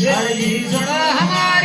Hare the Hare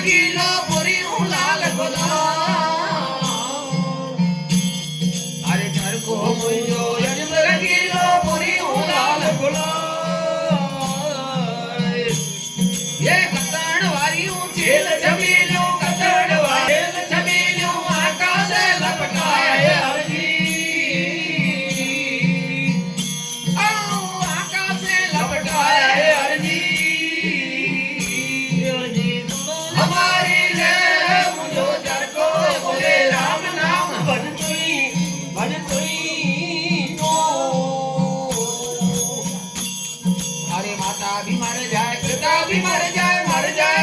Tranquilo. हरे माता भी मर जाए पिता भी मर जाए मर जाए।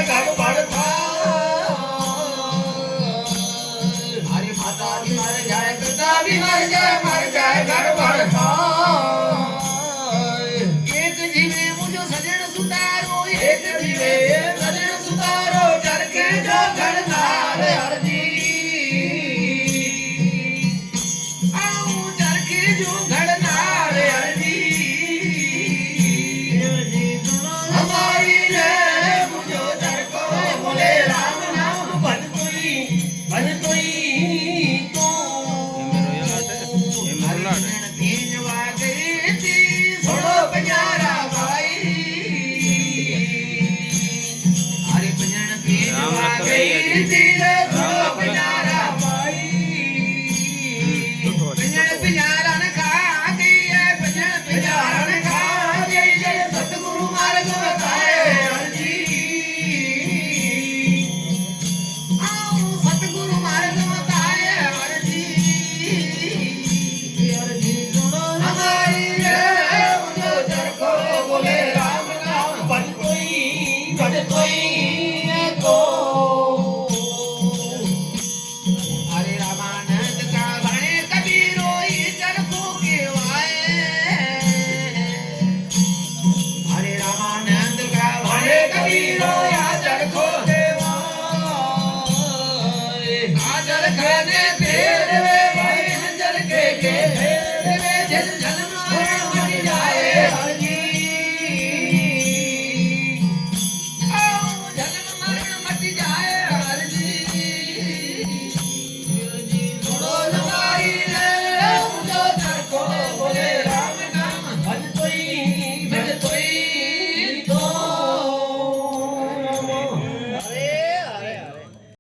see that.